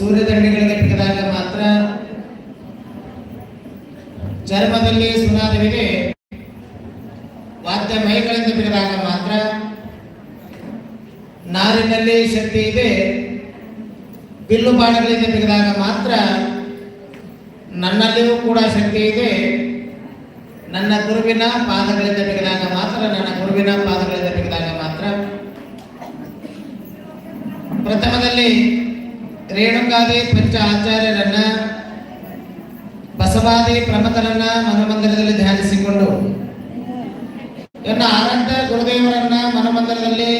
ಸೂರ್ಯದಂಡಿಗಳಿಗೆ ಕಟ್ಟಿದಾಗ ಮಾತ್ರ ಚರ್ಮದಲ್ಲಿ ಸುನಾದವಿದೆ ವಾದ್ಯ ಮೈಗಳಿಂದ ಬಿಡಿದಾಗ ಮಾತ್ರ ನಾರಿನಲ್ಲಿ ಶಕ್ತಿ ಇದೆ, ಬಿಲ್ಲು ಬಾಣಗಳಿಂದ ಬಿಡಿದಾಗ ಮಾತ್ರ ನನ್ನಲ್ಲಿಯೂ ಕೂಡ ಶಕ್ತಿ ಇದೆ. ನನ್ನ ಗುರುವಿನ ಪಾದಗಳಿಂದ ಬಿಗಿದಾಗ ಮಾತ್ರ, ನನ್ನ ಗುರುವಿನ ಪಾದಗಳಿಂದ ಬಿಗಿದಾಗ ಮಾತ್ರ. ಪ್ರಥಮದಲ್ಲಿ ರೇಣುಕಾದಿ ಪಂಚ ಆಚಾರ್ಯರನ್ನ, ಬಸವಾದಿ ಪ್ರಮತರನ್ನ ಮನಮಂದಿರದಲ್ಲಿ ಧ್ಯಾನಿಸಿಕೊಂಡು ಇವನ್ನ ಆನಂದ ಗುರುದೇವರನ್ನ ಮನಮಂದಿರದಲ್ಲಿ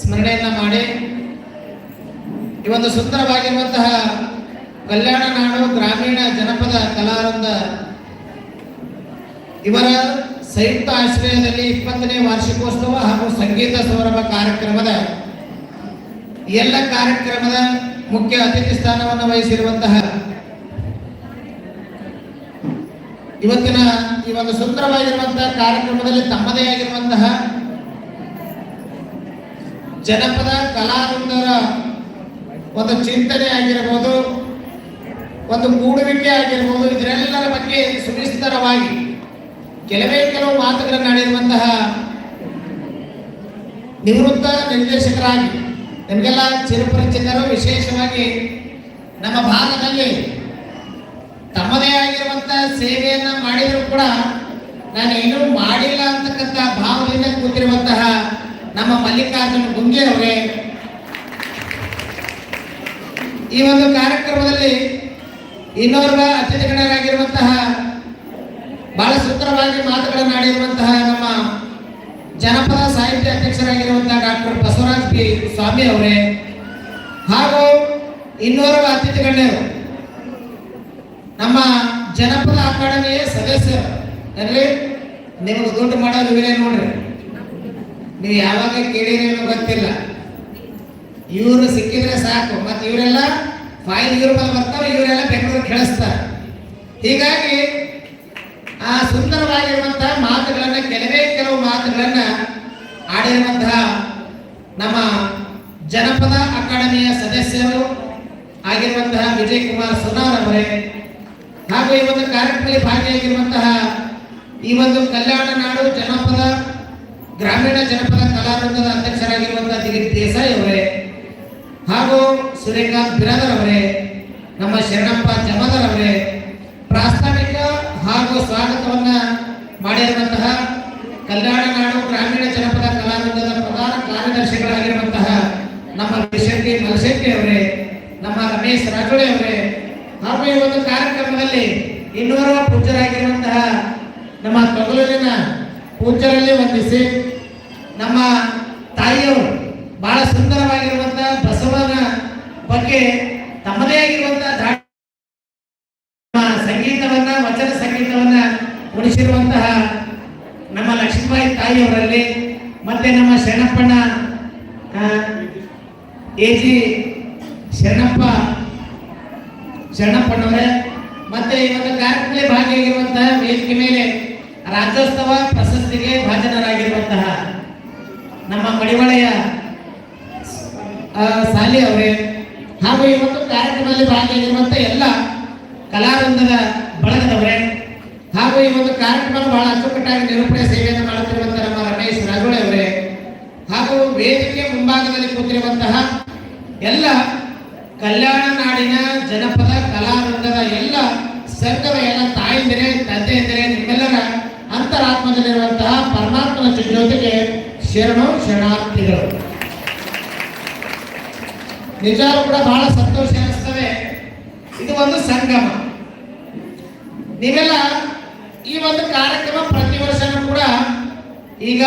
ಸ್ಮರಣೆಯನ್ನ ಮಾಡಿ, ಈ ಒಂದು ಸುಂದರವಾಗಿರುವಂತಹ ಕಲ್ಯಾಣ ನಾಡು ಗ್ರಾಮೀಣ ಜನಪದ ಕಲಾರಂದ ಇವರ ಸಂಯುಕ್ತ ಆಶ್ರಯದಲ್ಲಿ ಇಪ್ಪತ್ತನೇ ವಾರ್ಷಿಕೋತ್ಸವ ಹಾಗೂ ಸಂಗೀತ ಸೌರಭ ಕಾರ್ಯಕ್ರಮದ ಎಲ್ಲ ಕಾರ್ಯಕ್ರಮದ ಮುಖ್ಯ ಅತಿಥಿ ಸ್ಥಾನವನ್ನು ವಹಿಸಿರುವಂತಹ ಇವತ್ತಿನ ಈ ಒಂದು ಸುಂದರವಾಗಿರುವಂತಹ ಕಾರ್ಯಕ್ರಮದಲ್ಲಿ ತಮ್ಮದೇ ಆಗಿರುವಂತಹ ಜನಪದ ಕಲಾವೃಂದರ ಒಂದು ಚಿಂತನೆ ಆಗಿರಬಹುದು, ಒಂದು ಕೂಡುವಿಕೆ ಆಗಿರಬಹುದು. ಇದರೆಲ್ಲರ ಬಗ್ಗೆ ಸುವಿಸ್ತರವಾಗಿ ಕೆಲವೇ ಕೆಲವು ಮಾತುಗಳನ್ನು ಆಡಿರುವಂತಹ ನಿವೃತ್ತ ನಿರ್ದೇಶಕರಾಗಿ ನಿಮಗೆಲ್ಲ ಚಿರಪರಿಚಿತರು ವಿಶೇಷವಾಗಿ ನಮ್ಮ ಭಾಗದಲ್ಲಿ ತಮ್ಮದೇ ಆಗಿರುವಂತಹ ಸೇವೆಯನ್ನ ಮಾಡಿದರೂ ಕೂಡ ನಾನು ಏನೂ ಮಾಡಿಲ್ಲ ಅಂತಕ್ಕಂಥ ಭಾವದಿಂದ ಕೂತಿರುವಂತಹ ನಮ್ಮ ಮಲ್ಲಿಕಾರ್ಜುನ ಗುಂಗೆ ಅವರೇ. ಈ ಒಂದು ಕಾರ್ಯಕ್ರಮದಲ್ಲಿ ಇನ್ನೋರ್ವ ಅತಿಥಿಗಳಾಗಿರುವಂತಹ ಬಹಳ ಸುಂದರವಾಗಿ ಮಾತುಗಳನ್ನು ಆಡಿರುವಂತಹ ನಮ್ಮ ಜನಪದ ಸಾಹಿತ್ಯ ಅಧ್ಯಕ್ಷರಾಗಿರುವಂತಹ ಡಾಕ್ಟರ್ ಬಸವರಾಜ್ ಪಿ ಸ್ವಾಮಿ ಅವರೇ, ಹಾಗೂ ಇನ್ನೋರ್ವ ಅತಿಥಿಗಣ್ಯರು, ನಮ್ಮ ಜನಪದ ಅಕಾಡೆಮಿಯ ಸದಸ್ಯರು ಅಂದ್ರೆ ನಿಮಗೆ ದುಡ್ಡು ಮಾಡೋದು ಇವರೇ ನೋಡ್ರಿ. ನೀವು ಯಾವಾಗ ಕೇಳಿರೇನೋ ಗೊತ್ತಿಲ್ಲ. ಇವರು ಸಿಕ್ಕಿದ್ರೆ ಸಾಕು, ಮತ್ತೆ ಇವರೆಲ್ಲ ಫೈಲ್ ಇವ್ರ ಬರ್ತಾರೆ ಇವರೆಲ್ಲ ಬೆಂಗಳೂರು ಕೇಳಿಸ್ತಾರೆ. ಹೀಗಾಗಿ ಆ ಸುಂದರವಾಗಿರುವಂತಹ ಮಾತುಗಳನ್ನ, ಕೆಲವೇ ಕೆಲವು ಮಾತುಗಳನ್ನ ಆಡಿರುವಂತಹ ನಮ್ಮ ಜನಪದ ಅಕಾಡೆಮಿಯ ಸದಸ್ಯರು ಆಗಿರುವಂತಹ ವಿಜಯ್ ಕುಮಾರ್ ಸುನಾರ್ ಅವರೇ, ಹಾಗೂ ಈ ಒಂದು ಕಾರ್ಯಕ್ರಮದಲ್ಲಿ ಭಾಗಿಯಾಗಿರುವಂತಹ ಈ ಒಂದು ಕಲ್ಯಾಣ ನಾಡು ಜನಪದ, ಗ್ರಾಮೀಣ ಜನಪದ ಕಲಾವೃಂದದ ಅಧ್ಯಕ್ಷರಾಗಿರುವಂತಹ ದಿಲೀಪ್ ದೇಸಾಯಿ ಅವರೇ, ಹಾಗೂ ಸುರೇಖಾಂತ್ ಬಿರಾದರ್ ಅವರೇ, ನಮ್ಮ ಶರಣಪ್ಪ ಜಮದರ್ ಅವರೇ ಮಾಡಿರುವಂತಹ ಕಲ್ಯಾಣ ನಾಡು ಗ್ರಾಮೀಣ ಜನಪದ ಕಲಾವಿದರ ಪ್ರಧಾನ ಕಾರ್ಯದರ್ಶಿಗಳಾಗಿರುವಂತಹ ನಮ್ಮ ಶೆಟ್ಟಿ ಮಲಶೆಟ್ಟಿ ಅವರೇ, ನಮ್ಮ ರಮೇಶ್ ರಾಜೋಳಿ ಅವರೇ, ಹಾಗೂ ಈ ಒಂದು ಕಾರ್ಯಕ್ರಮದಲ್ಲಿ ಇನ್ನೂರ ಪೂಜ್ಯರಾಗಿರುವಂತಹ ನಮ್ಮ ತೊಗಲೂರಿನ ಪೂಜ್ಯರಲ್ಲಿ ವಂದಿಸಿ ನಮ್ಮ ತಾಯಿಯವರು ಬಹಳ ಸುಂದರವಾಗಿರುವಂತಹ ಬಸವನ ಬಗ್ಗೆ ತಮ್ಮದೇ ಆಗಿರುವಂತಹ ಸಂಗೀತವನ್ನ, ವಚನ ಸಂಗೀತವನ್ನ ಉಳಿಸಿರುವಂತಹ ನಮ್ಮ ಲಕ್ಷ್ಮೀಬಾಯಿ ತಾಯಿಯವರಲ್ಲಿ, ಮತ್ತೆ ನಮ್ಮ ಶರಣಪ್ಪಣ್ಣ ಎ ಜಿ ಶರಣಪ್ಪ, ಶರಣಪ್ಪನವರೇ, ಮತ್ತೆ ಇವತ್ತು ಕಾರ್ಯಕ್ರಮದಲ್ಲಿ ಭಾಗಿಯಾಗಿರುವಂತಹ ವೇದಿಕೆ ಮೇಲೆ ರಾಜ್ಯೋತ್ಸವ ಪ್ರಶಸ್ತಿಗೆ ಭಾಜನರಾಗಿರುವಂತಹ ನಮ್ಮ ಮಡಿವಳೆಯ ಸಾಲಿ ಅವರೇ, ಹಾಗೂ ಇವತ್ತು ಕಾರ್ಯಕ್ರಮದಲ್ಲಿ ಭಾಗಿಯಾಗಿರುವಂತಹ ಎಲ್ಲ ಕಲಾವೃಂದದ ಬಳಗದವರೇ ಹಾಗೂ ಈ ಒಂದು ಕಾರ್ಯಕ್ರಮ ಬಹಳ ಅಚ್ಚುಕಟ್ಟಾಗಿ ನಿರೂಪಣೆ ಸೇವೆಯನ್ನು ಮಾಡುತ್ತಿರುವಂತಹ ನಮ್ಮ ರಮೇಶ್ ರಾಜೋಳೆ ಅವರೇ, ಹಾಗೂ ವೇದಿಕೆ ಮುಂಭಾಗದಲ್ಲಿ ಕೂತಿರುವಂತಹ ಎಲ್ಲ ಕಲ್ಯಾಣ ನಾಡಿನ ಜನಪದ ಕಲಾವೃಂದದ ಎಲ್ಲ ಸರ್ಗದ ಎಲ್ಲ ತಾಯಿಂದಿರೆ, ತಂದೆಯಂದಿರೆ, ನಿಮ್ಮೆಲ್ಲರ ಅಂತರಾತ್ಮದಲ್ಲಿರುವಂತಹ ಪರಮಾತ್ಮನ ಜೊತೆಗೆ ಶರಣು ಶರಣಾರ್ಥಿಗಳು. ನಿಜಾರ ಕೂಡ ಬಹಳ ಸಂತೋಷ ಅನಿಸ್ತವೆ ಇದು ಒಂದು ಸಂಗಮ. ನೀವೆಲ್ಲ ಈ ಒಂದು ಕಾರ್ಯಕ್ರಮ ಪ್ರತಿ ವರ್ಷನೂ ಕೂಡ ಈಗ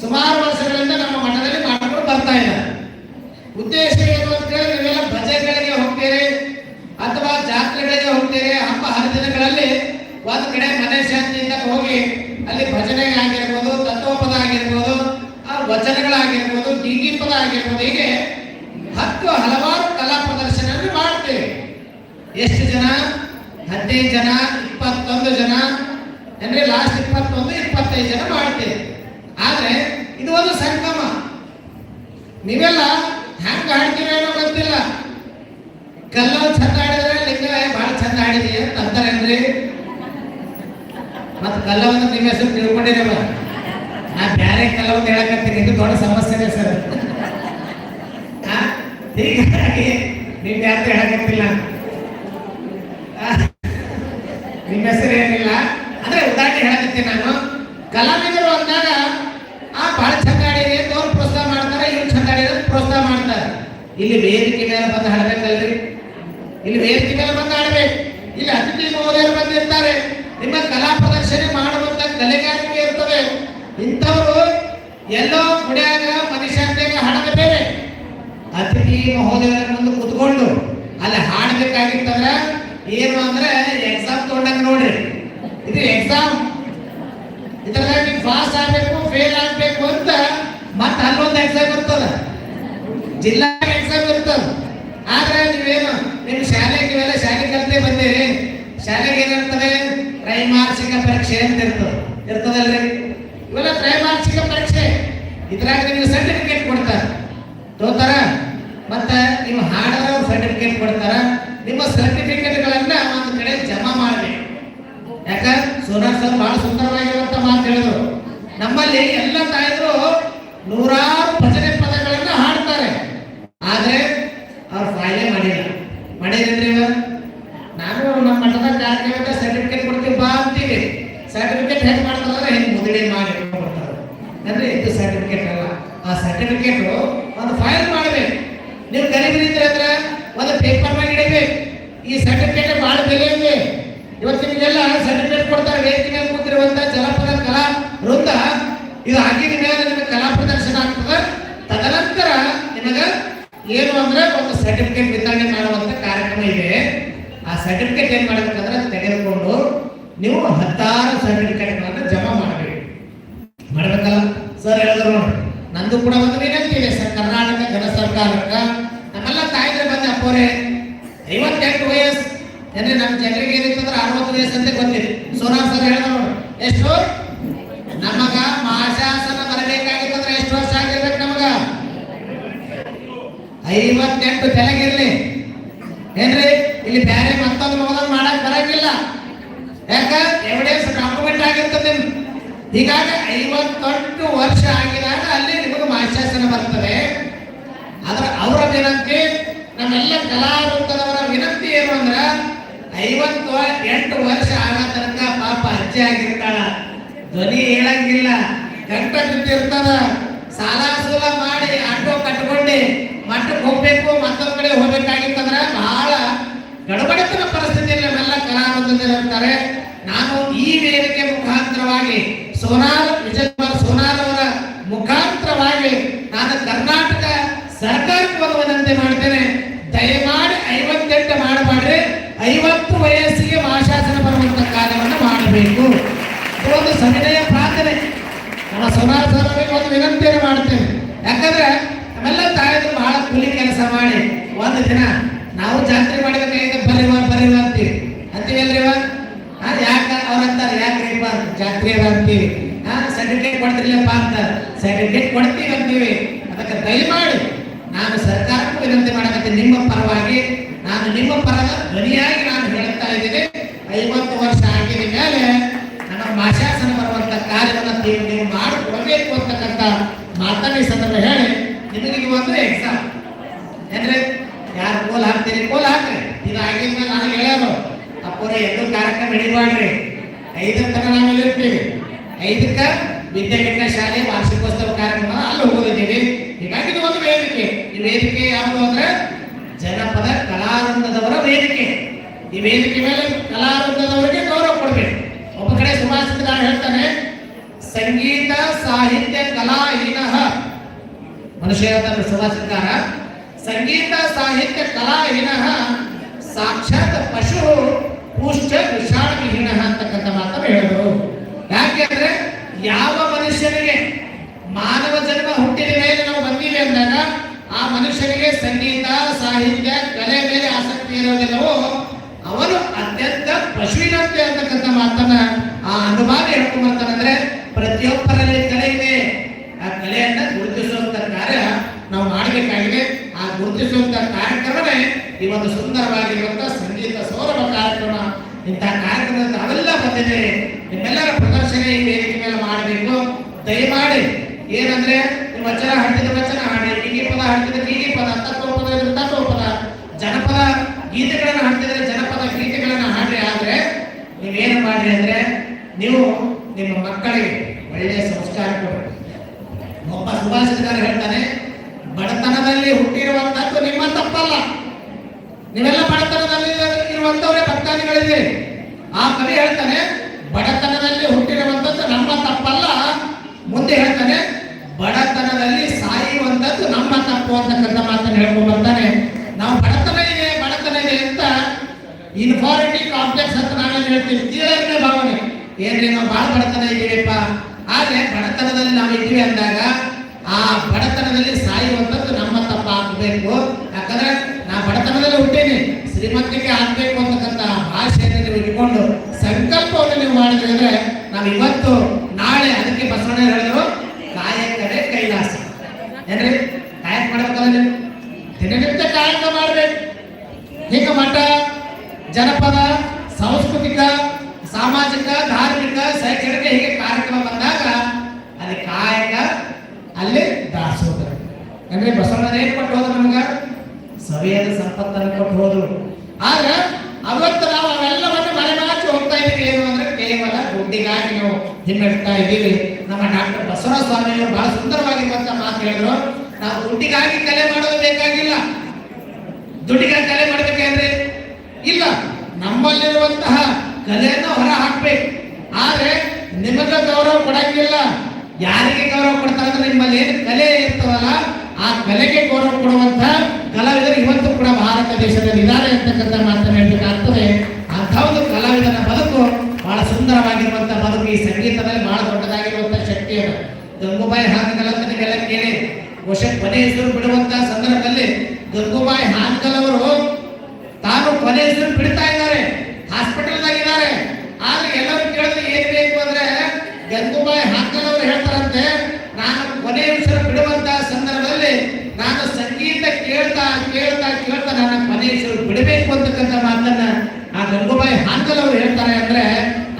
ಸುಮಾರು ವರ್ಷಗಳಿಂದ ನಮ್ಮ ಮಠದಲ್ಲಿ ಮಾಡ್ಕೊಂಡು ಬರ್ತಾ ಇದೆ ಉದ್ದೇಶ ಏನು ಅಂತ ಹೇಳಿದ್ರೆ ನೀವೆಲ್ಲ ಭಜನೆಗಳಿಗೆ ಹೋಗ್ತೀರಿ ಅಥವಾ ಜಾತ್ರೆಗಳಿಗೆ ಹೋಗ್ತೀರಿ ಹಬ್ಬ ಹರಿದಿನಗಳಲ್ಲಿ ಒಂದು ಕಡೆ ಮನೆ ಶಾಂತಿಯಿಂದ ಹೋಗಿ ಅಲ್ಲಿ ಭಜನೆ ಆಗಿರ್ಬೋದು, ತತ್ವಪದ ಆಗಿರ್ಬೋದು, ಆ ವಚನಗಳಾಗಿರ್ಬೋದು ಗೀಗಿ ಪದ ಆಗಿರ್ಬೋದು, ಹೀಗೆ ಹತ್ತು ಹಲವಾರು ಕಲಾ ಪ್ರದರ್ಶನ ಮಾಡ್ತೇವೆ. ಎಷ್ಟು ಜನ? ಹದಿನೈದು ಜನ? ಇಪ್ಪತ್ತೊಂದು ಜನ, ಅಂದ್ರೆ ಲಾಸ್ಟ್ ಇಪ್ಪತ್ತೊಂದು, ಇಪ್ಪತ್ತೈದು ಜನ ಮಾಡ್ತೇವೆ ಆದ್ರೆ ಇದು ಒಂದು ಸಂಗಮ. ನೀವೆಲ್ಲ ಹೆಂಗ ಹಾಡ್ತೀರೋ ಏನೋ ಗೊತ್ತಿಲ್ಲ. ಕಲ್ಲ ಚಂದ ಆಡಿದ್ರೆ ಲಿಂಗ ಬಹಳ ಚಂದ ಆಡಿದೆ ಅಂತ ಅಂತಾರೇನ್ರಿ? ಮತ್ ಕಲ್ಲವನ್ನು ನಿಮ್ಮ ಹೆಸರು ತಿಳ್ಕೊಂಡಿರಲ್ಲ. ನಾ ಬ್ಯಾರೆ ಕಲ್ಲವನ್ನು ಹೇಳಕತ್ತೀನಿ. ಇದು ದೊಡ್ಡ ಸಮಸ್ಯೆನೇ ಸರ್. ಹೀಗಾಗಿ ನೀವು ಯಾರು ಹೇಳಕತ್ತಿಲ್ಲ ಆ, ನಿಮ್ಮ ಹೆಸರು ಏನಿಲ್ಲ? ಅಂದ್ರೆ ಉದಾಹರಣೆ ಹೇಳಕತ್ತೀನಿ ನಾನು, ಕಲಾವಿದರು ಅಂದಾಗ, ಆ ಬಹಳ ಚಂದ ಅಂತ ಅವ್ರು ಪ್ರೋತ್ಸಾಹ ಮಾಡ್ತಾರೆ, ಇವ್ರು ಚಂದ ಪ್ರೋತ್ಸಾಹ ಮಾಡ್ತಾರೆ. ಇಲ್ಲಿ ವೇದಿಕೆ ಮೇಲೆ ಬಂದು ಹಾಡಬೇಕಲ್ರಿ? ಇಲ್ಲಿ ವೇದಿಕೆ ಮೇಲೆ ಬಂದು ಹಾಡಬೇಕು. ಇಲ್ಲಿ ಅತಿಥಿ ಮಹೋದಯರು ಬಂದಿರ್ತಾರೆ ನಿಮ್ಮ ಕಲಾ ಪ್ರದರ್ಶನ ಮಾಡುವಂತ ಕಲೆಗಾರಿಕೆ ಇರ್ತವೆ. ಇಂಥವರು ಎಲ್ಲೋ ಗುಡಿಯಾಗ ಮನುಷ್ಯ ಹಾಡದ ಬೇರೆ. ಅತಿಥಿ ಮಹೋದಯರ ಮುಂದೆ ಕುತ್ಕೊಂಡು ಅಲ್ಲಿ ಹಾಡ್ಬೇಕಾಗಿತ್ತಂದ್ರ ಏನು ಅಂದ್ರೆ ಎಕ್ಸಾಮ್ ತಗೊಂಡಂಗ ನೋಡ್ರಿ. ಇದು ಎಕ್ಸಾಮ್ ಇದ್ರಾಗ ನೀವು ಪಾಸ್ ಆಗ್ಬೇಕು ಫೇಲ್ ಆಗ್ಬೇಕು ಅಂತ ಮತ್ತೆ ಅಲ್ಲೊಂದು ಎಕ್ಸಾಮ್ ಇರ್ತದ. ಜಿಲ್ಲಾ ಎಕ್ಸಾಮ್ ಇರ್ತದ. ಆದ್ರೆ ನೀವೇನು ನಿಮ್ಮ ಶಾಲೆಗೆ ಇವೆಲ್ಲ ಶಾಲೆ ಕಲ್ತೇ ಬಂದಿರಿ. ಶಾಲೆಗೆ ಏನಿರ್ತದೆ ತ್ರೈಮಾಸಿಕ ಪರೀಕ್ಷೆ ಅಂತ ಇರ್ತದೆ. ಇರ್ತದಲ್ರಿ? ಇವೆಲ್ಲ ತ್ರೈಮಾಸಿಕ ಪರೀಕ್ಷೆ. ಇದ್ರಾಗ ನಿಮ್ಗೆ ಸರ್ಟಿಫಿಕೇಟ್ ಕೊಡ್ತಾರೆ. ತೋತಾರ ಮತ್ತೆ ನಿಮ್ಮ ಹಾಡರ ಸರ್ಟಿಫಿಕೇಟ್ ಕೊಡ್ತಾರ. ನಿಮ್ಮ ಸರ್ಟಿಫಿಕೇಟ್ಗಳನ್ನ ಕಡೆ ಜಮಾ ಮಾಡಬೇಕು ಯಾಕ? ಸೋನಾರ್ ಸರ್ ಬಹಳ ಸುಂದರವಾಗಿರುವಂತ ಮಾತು ಹೇಳಿದ್ರು. ನಮ್ಮಲ್ಲಿ ಎಲ್ಲ ತಾಯಿದ್ರು ನೂರಾರು ಭಜನೆ ಪದಗಳನ್ನ ಹಾಡ್ತಾರೆ. ಆದ್ರೆ ಅವ್ರ ಫಾಯ್ದೆ ಮಾಡಿಲ್ಲ. ಮಾಡಿದ್ರಿ ನಾನು ನಮ್ಮ ಮಠದ ಕಾರ್ಯಕ್ರಮಕ್ಕೆ ಸರ್ಟಿಫಿಕೇಟ್ ಕೊಡ್ತೀವಿ ಬಾ ಅಂತೀವಿ ಸರ್ಟಿಫಿಕೇಟ್ ಹೆಂಗ್ ಮಾಡ್ತಾರ ಹೆಂಗ್ ಮುದುಡಿ ಮಾಡಿ ಅಂದ್ರೆ ಇದು ಸರ್ಟಿಫಿಕೇಟ್ ಅಲ್ಲ. ಆ ಸರ್ಟಿಫಿಕೇಟ್ ಒಂದು ಫೈಲ್ ಮಾಡಬೇಕು. ನೀವು ಗರೀಬರಿದ್ರೆ ಅಂದ್ರೆ ಒಂದು ಪೇಪರ್ ಮಾಡಿ ಇಡಬೇಕು ಈ ಸರ್ಟಿಫಿಕೇಟ್ ಬಹಳ ಬೆಲೆ ಇದೆ. ಇವತ್ತು ನಿಮಗೆಲ್ಲ ಸರ್ಟಿಫಿಕೇಟ್ ಕೊಡ್ತಾರೆ, ವೇದಿಕೆ ಮೇಲೆ ಕೂತಿರುವಂತ ಜನಪದ ಕಲಾ ವೃಂದ. ಇದು ಆಗಿದ ಮೇಲೆ ನಿಮಗೆ ಕಲಾ ಪ್ರದರ್ಶನ ಆಗ್ತದೆ. ತದನಂತರ ನಿಮಗೆ ಏನು ಅಂದ್ರೆ ಒಂದು ಸರ್ಟಿಫಿಕೇಟ್ ವಿತರಣೆ ಮಾಡುವಂತ ಕಾರ್ಯಕ್ರಮ ಇದೆ. ಆ ಸರ್ಟಿಫಿಕೇಟ್ ಏನ್ ಮಾಡ್ಬೇಕಂದ್ರೆ ತೆಗೆದುಕೊಂಡು ನೀವು ಹತ್ತಾರು ಸರ್ಟಿಫಿಕೇಟ್ಗಳನ್ನು ಜಮಾ ಮಾಡಬೇಕು. ಮಾಡ್ಬೇಕಲ್ಲ? ಸರ್ ಹೇಳಿದ್ರು ನೋಡಿ ನಂದು ಕೂಡ ಒಂದು ವಿನಂತಿ ಇದೆ. ಸರ್, ಕರ್ನಾಟಕ ಜನ ಸರ್ಕಾರಕ್ಕೆ. ನಮ್ಮೆಲ್ಲ ತಾಯಿದ್ರೆ ಬಂದೆ ಅಪ್ಪೋರೆ ಐವತ್ತೆಂಟು ವಯಸ್ಸು. ಅಂದ್ರೆ ನಮ್ಮ ಜನರಿಗೆ ಏನಿತ್ತಂದ್ರೆ ಅರವತ್ತು ವಯಸ್ಸು ಅಂತ ಗೊತ್ತಿದೆ. ಸೋನಾ ಸರ್ ಹೇಳಿದ್ರು ನೋಡಿ. ಎಷ್ಟು ನಮಗ ಮಹಾಶಾಸನ ಬರಬೇಕಾಗಿತ್ತಂದ್ರೆ ಎಷ್ಟು ವರ್ಷ ಆಗಿರ್ಬೇಕು ನಮಗ? ಐವತ್ತೆಂಟು ತೆಲಗಿರ್ಲಿ. ಏನ್ರಿ? ಇಲ್ಲಿ ಬೇರೆ ಮತ್ತೊಂದು ಮಗದೊಂದು ಮಾಡಕ್ ಬರಂಗಿಲ್ಲ. ಯಾಕ? ಎವಿಡೆನ್ಸ್ ಡಾಕ್ಯುಮೆಂಟ್ ಆಗಿರ್ತದೆ. ಹೀಗಾಗಿ ಐವತ್ತೆಂಟು ವರ್ಷ ಆಗಿದಾಗ ಅಲ್ಲಿ ನಿಮಗೆ ಮಾಶಾಸನ ಬರ್ತದೆ. ಆದ್ರೆ ಅವರ ವಿನಂತಿ ನಮ್ಮೆಲ್ಲ ಕಲಾರೂಪದವರ ವಿನಂತಿ ಏನು ಅಂದ್ರ ಐವತ್ತು ಎಂಟು ವರ್ಷ ಆದ ತನಕ ಪಾಪ ಅಜ್ಜಿ ಆಗಿರ್ತಾಳ. ಧ್ವನಿ ಹೇಳಂಗಿಲ್ಲ. ಗಂಟ ಬಿದ್ದಿರ್ತದ. ಸಾಲ ಸೂಲ ಮಾಡಿ ಆಟೋ ಕಟ್ಕೊಂಡು ಮಠಕ್ಕೆ ಹೋಗ್ಬೇಕು, ಮತ್ತೊಂದ್ ಕಡೆ ಹೋಗ್ಬೇಕಾಗಿತ್ತಂದ್ರ ಬಹಳ ಗಡಬಡತನ ಪರಿಸ್ಥಿತಿಯಲ್ಲಿ ನಮ್ಮೆಲ್ಲ ಕಲಾವಿದರಿರ್ತಾರೆ ನಾನು ಈ ವೇದಿಕೆ ಮುಖಾಂತರವಾಗಿ ಸೋನಾರ್ ವಿಜಯಕುಮಾರ್ ಸೋನಾರ್ ಅವರ ಮುಖಾಂತರವಾಗಿ ನಾನು ಕರ್ನಾಟಕ ಸರ್ಕಾರಕ್ಕೆ ವಿನಂತಿ ಮಾಡ್ತೇನೆ. ದಯಮಾಡಿ ಐವತ್ತೆಂಟು ಮಾಡಬೇಡ್ರಿ ಐವತ್ತು ವಯಸ್ಸಿಗೆ ಮಾಶಾಸನ ಬರುವಂತ ಕಾರ್ಯವನ್ನು ಮಾಡಬೇಕು. ಒಂದು ಸವಿನಯ ಪ್ರಾರ್ಥನೆ. ನಮ್ಮ ಸೋನಾರ್ ಸರ್ ಒಂದು ವಿನಂತಿಯನ್ನು ಮಾಡ್ತೇವೆ ಯಾಕಂದ್ರೆ ನಮ್ಮೆಲ್ಲ ತಾಯಿದ್ರು ಬಹಳ ಕೂಲಿ ಕೆಲಸ ಮಾಡಿ ಒಂದು ದಿನ ನಾವು ಜಾತ್ರೆ ಮಾಡಬೇಕಾಗಿದೆ ಬರೀವ ಬರೀವ ಅಂತೀವಿ ಅಂತೀವಲ್ರಿವ ಯಾಕ ಅವ್ರ ಅಂತಾರೆ ಯಾಕ್ರಿಪ್ಪ ಜಾತ್ರೆ ಅಂತೀವಿ. ಸರ್ಟಿಫಿಕೇಟ್ ಕೊಡ್ತಿರ್ಲಿಲ್ಲಪ್ಪ ಅಂತ. ಸರ್ಟಿಫಿಕೇಟ್ ಕೊಡ್ತೀವಿ ಅಂತೀವಿ. ಅದಕ್ಕೆ ದಯಮಾಡಿ ನಾನು ಸರ್ಕಾರಕ್ಕೂ ವಿನಂತಿ ಮಾಡಕತ್ತೀನಿ ನಿಮ್ಮ ಪರವಾಗಿ ನಾನು ನಿಮ್ಮ ಪರದ ಧ್ವನಿಯಾಗಿ ನಾನು ಹೇಳ್ತಾ ಇದ್ದೇನೆ. ಐವತ್ತು ವರ್ಷ ಆಗಿದ ಮೇಲೆ ನನ್ನ ಮಾಶಾಸನ ಬರುವಂತ ಕಾರ್ಯವನ್ನು ನೀವು ನೀವು ಮಾಡಿಕೊಡಬೇಕು ಅಂತಕ್ಕಂಥ ಮಾತನ್ನ ಸಂದರ್ಭ ಹೇಳಿ ನಿಮಗೆ ಒಂದು ಎಕ್ಸಾಮ್ ಅಂದ್ರೆ ಯಾರು ಕೋಲ್ ಹಾಕ್ತೀರಿ? ಕೋಲ್ ಹಾಕ್ರಿ. ಇದು ಆಗಿದ ಮೇಲೆ ನಾನು ಹೇಳೋದು, ಅಪ್ಪೋರೆ ಎದ್ದು ಕಾರ್ಯಕ್ರಮ ಹಿಡಿಬಾಡ್ರಿ ಐದರ ತನಕ ನಾವು ಇರ್ತೀವಿ ಐದಕ್ಕೆ ವಿದ್ಯಾಪೀಠ ಶಾಲೆ ವಾರ್ಷಿಕೋತ್ಸವ ಕಾರ್ಯಕ್ರಮ, ಅಲ್ಲಿ ಹೋಗೋದಿದ್ದೀವಿ ಹೀಗಾಗಿ ಇದು ಒಂದು ವೇದಿಕೆ. ಈ ವೇದಿಕೆ ಯಾವುದು ಅಂದ್ರೆ ಜನಪದ ಕಲಾರಂಗದವರ ವೇದಿಕೆ. ಈ ವೇದಿಕೆ ಮೇಲೆ ಕಲಾರಂಗದವರಿಗೆ ಗೌರವ ಕೊಡ್ಬೇಕು. ಒಬ್ಬ ಕಡೆ ಸುಭಾಷಿತ ಹೇಳ್ತಾನೆ, ಸಂಗೀತ ಸಾಹಿತ್ಯ ಕಲಾಹೀನ ಮನುಷ್ಯ ಹೇಳ್ತಾನೆ ಸುಭಾಷಿತಕಾರ ಸಂಗೀತ ಸಾಹಿತ್ಯ ಕಲಾಹೀನ ಸಾಕ್ಷಾತ್ ಪಶು ಪುಷ್ಟ ವಿಷಾಣ ವಿಹೀನ ಅಂತಕ್ಕಂಥ ಮಾತನ್ನು ಹೇಳಿದರು. ಯಾಕೆಂದ್ರೆ ಯಾವ ಮನುಷ್ಯನಿಗೆ ಮಾನವ ಜನ್ಮ ಹುಟ್ಟಿದ ಮೇಲೆ ನಾವು ಬಂದಿವೆ ಅಂದಾಗ ಆ ಮನುಷ್ಯನಿಗೆ ಸಂಗೀತ ಸಾಹಿತ್ಯ, ಕಲೆ ಮೇಲೆ ಆಸಕ್ತಿ ಇರೋದಿಲ್ಲವೋ ಅವನು ಅತ್ಯಂತ ಪಶುವಿನಂತೆ ಅಂತಕ್ಕಂಥ ಮಾತನ್ನ ಆ ಅನುಭವ ಹೇಳ್ಕೊಂಬರ್ತಾನಂದ್ರೆ ಪ್ರತಿಯೊಬ್ಬರಲ್ಲಿ ಕಲೆ ಇದೆ. ಆ ಕಲೆಯನ್ನ ಗುರುತಿಸುವಂತ ಕಾರ್ಯ ನಾವು ಮಾಡಬೇಕಾಗಿದೆ. ಆ ಗುರುತಿಸುವಂತ ಕಾರ್ಯಕ್ರಮವೇ ಈ ಒಂದು ಸುಂದರವಾಗಿರುವಂತಹ ಸಂಗೀತ ಸೌರಭ ಕಾರ್ಯಕ್ರಮ. ಇಂತಹ ಕಾರ್ಯಕ್ರಮದಲ್ಲಿ ಅವೆಲ್ಲ ಬಂದಿದೆ ನಿಮ್ಮೆಲ್ಲರ ಪ್ರದರ್ಶನ ಈ ವೇದಿಕೆ ಮೇಲೆ ಮಾಡಬೇಕು. ದಯಮಾಡಿ ಏನಂದ್ರೆ ನಿಮ್ಮ ವಚನ ಹಾಡಿದ ವಚನ ಹಾಡಿ ಹೀಗೆ ಪದ ಹಾಡ್ತಿದ್ರೆ ಬೀದಿ ಪದ ತತ್ವಪದ ತತ್ವಪದ ಜನಪದ ಗೀತೆಗಳನ್ನು ಹಾಡ್ತಿದ್ರೆ ಜನಪದ ಗೀತೆಗಳನ್ನು ಹಾಡ್ರಿ. ಆದ್ರೆ ನೀವೇನು ಮಾಡ್ರಿ ಅಂದ್ರೆ ನೀವು ನಿಮ್ಮ ಮಕ್ಕಳಿಗೆ ಒಳ್ಳೆಯ ಸಂಸ್ಕಾರ ಕೊಡ್ರಿ ಒಬ್ಬ ಸುಭಾಷಿತಗಾರ ಹೇಳ್ತಾನೆ ಬಡತನದಲ್ಲಿ ಹುಟ್ಟಿರುವಂತದ್ದು ನಿಮ್ಮ ತಪ್ಪಲ್ಲ. ನೀವೆಲ್ಲ ಬಡತನದಲ್ಲಿ ಇರುವಂತವರೇ ಭಕ್ತಾದಿಗಳಿದ್ದೀರಿ. ಆ ಕವಿ ಹೇಳ್ತಾನೆ ಬಡತನದಲ್ಲಿ ಹುಟ್ಟಿರುವಂತದ್ದು ನಮ್ಮ ತಪ್ಪಲ್ಲ ಮುಂದೆ ಹೇಳ್ತಾನೆ ಬಡತನದಲ್ಲಿ ಸಾಯುವಂತದ್ದು ನಮ್ಮ ತಪ್ಪು ಅಂತಕ್ಕಂಥ ಮಾತನ್ನು ಹೇಳ್ಕೊಂಡು ಬರ್ತಾನೆ. ನಾವು ಬಡತನ ಇದೆ ಬಡತನ ಇದೆ ಅಂತ ಇನ್ಫಾರಿಟಿ ಕಾಂಪ್ಲೆಕ್ಸ್ ಅಂತ ನಾವೇನು ಹೇಳ್ತೀವಿ ಕೀಳರಿಮೆ ಭಾವನೆ. ಏನ್ರಿ, ನಾವು ಬಡತನ ಇದ್ದೀವಿಪ್ಪ. ಆದ್ರೆ ಬಡತನದಲ್ಲಿ ನಾವು ಇದ್ದೀವಿ ಅಂದಾಗ ಆ ಬಡತನದಲ್ಲಿ ಸಾಯುವಂಥದ್ದು ನಮ್ಮ ತಪ್ಪ ಆಗಬೇಕು. ಯಾಕಂದ್ರೆ ನಾ ಬಡತನದಲ್ಲಿ ಹುಟ್ಟೇನಿ, ಶ್ರೀಮಂತಿಕೆ ಆಗ್ಬೇಕು ಅಂತಕ್ಕಂಥ ಭಾಷೆಯನ್ನು ನೀವು ಇಟ್ಕೊಂಡು ಸಂಕಲ್ಪವನ್ನು ನೀವು ಮಾಡಿದ್ರೆ ನಾವು ಇವತ್ತು ನಾಳೆ ಅದಕ್ಕೆ ಬಸವಣ್ಣ ಹೇಳಿದ್ರು ಕಾಯಕವೇ ಕೈಲಾಸ ಏನ್ರಿ ಕಾಯಕ ಮಾಡ್ಬೇಕಲ್ಲ ನೀವು ದಿನನಿತ್ಯ ಕಾರ್ಯಕ್ರಮ ಮಾಡಬೇಕು ಈಗ ಮಠ, ಜನಪದ, ಸಾಂಸ್ಕೃತಿಕ, ಸಾಮಾಜಿಕ, ಧಾರ್ಮಿಕ, ಶೈಕ್ಷಣಿಕ ಹೀಗೆ ಕಾರ್ಯಕ್ರಮ ಬಂದಾಗ ಅಲ್ಲಿ ಕಾಯಕ, ಅಲ್ಲಿ ದಾಸೋದ್ರ ಅಂದ್ರೆ ಬಸವಣ್ಣ ಏನ್ ಕೊಟ್ಟು ಹೋದ್ರು ನಮ್ಗೆ? ಸವಿಯದ ಸಂಪತ್ತನ್ನು ಕೊಟ್ಟು ಹೋದ್ರು. ಆದ್ರೆ ಅವತ್ತು ನಾವು ಅವೆಲ್ಲವನ್ನು ಮರೆಮಾಚಿ ಹೋಗ್ತಾ ಇದ್ದೀವಿ ಏನು ಅಂದ್ರೆ ಕೇವಲ ದುಡ್ಡಿಗಾಗಿ ನಾವು ಹಿಮ್ಮೆಡ್ತಾ ಇದ್ದೀವಿ. ನಮ್ಮ ಡಾಕ್ಟರ್ ಬಸವರಾಜ ಸ್ವಾಮಿಯವರು ಬಹಳ ಸುಂದರವಾಗಿರುವಂತ ಮಾತು ಹೇಳಿದ್ರು. ನಾವು ದುಡ್ಡಿಗಾಗಿ ಕಲೆ ಮಾಡೋದು ಬೇಕಾಗಿಲ್ಲ. ದುಡ್ಡಿಗಾಗಿ ಕಲೆ ಮಾಡ್ಬೇಕೇನ್ರಿ ಇಲ್ಲ, ನಮ್ಮಲ್ಲಿರುವಂತಹ ಕಲೆಯನ್ನು ಹೊರ ಹಾಕ್ಬೇಕು. ಆದ್ರೆ ನಿಮಗೆ ಗೌರವ ಕೊಡಂಗಿಲ್ಲ. ಯಾರಿಗೆ ಗೌರವ ಕೊಡ್ತಾರೆ ಅಂದ್ರೆ ನಿಮ್ಮಲ್ಲಿ ಕಲೆ ಇರ್ತವಲ್ಲ ಆ ಕಲೆಗೆ ಗೌರವ ಕೊಡುವಂತ ಕಲಾವಿದರು ಇವತ್ತು ಕೂಡ ಭಾರತ ದೇಶದಲ್ಲಿ ಇದ್ದಾರೆ ಅಂತಕ್ಕಂಥ ಮಾತನ್ನು ಹೇಳ್ಬೇಕಾಗ್ತದೆ. ಅಂಥ ಒಂದು ಕಲಾವಿದನ ಬದುಕು ಬಹಳ ಸುಂದರವಾಗಿರುವಂತಹ ಬದುಕು. ಈ ಸಂಗೀತದಲ್ಲಿ ಬಹಳ ದೊಡ್ಡದಾಗಿರುವಂತಹ ಶಕ್ತಿ ಅದು ಗಂಗೂಬಾಯಿ ಅಂತ ಕೇಳಿ ಬಹುಶಃ ಕೊನೆ ಹೆಸರು ಬಿಡುವಂತಹ ಸಂದರ್ಭದಲ್ಲಿ ಗಂಗೂಬಾಯಿ ಹಾನ್ಕಲ್ ಅವರು ತಾನು ಕೊನೆ ಹೆಸರು ಬಿಡ್ತಾ ಇದ್ದಾರೆ. ಹಾಸ್ಪಿಟಲ್ದಾಗ ಇದ್ದಾರೆ. ಆದ್ರೆ ಎಲ್ಲರೂ ಕೇಳಿದ್ರೆ ಏನ್ ಬೇಕು ಅಂದ್ರೆ ಗಂಗೂಬಾಯಿ ಹಾನ್ಕಲ್ ಅವರು ಹೇಳ್ತಾರಂತೆ, ನಾನು ಕೊನೆ ಹೆಸರು ಬಿಡುವಂತಹ ಸಂದರ್ಭದಲ್ಲಿ ನಾನು ಸಂಗೀತ ಕೇಳ್ತಾ ಕೇಳ್ತಾ ಕೇಳ್ತಾ ನಾನು ಕೊನೆ ಹೆಸರು ಬಿಡಬೇಕು ಅಂತಕ್ಕಂಥ ಮಾತನ್ನ ಆ ಗಂಗೂಬಾಯಿ ಹಾನ್ಕಲ್ ಅವರು ಹೇಳ್ತಾರೆ ಅಂದ್ರೆ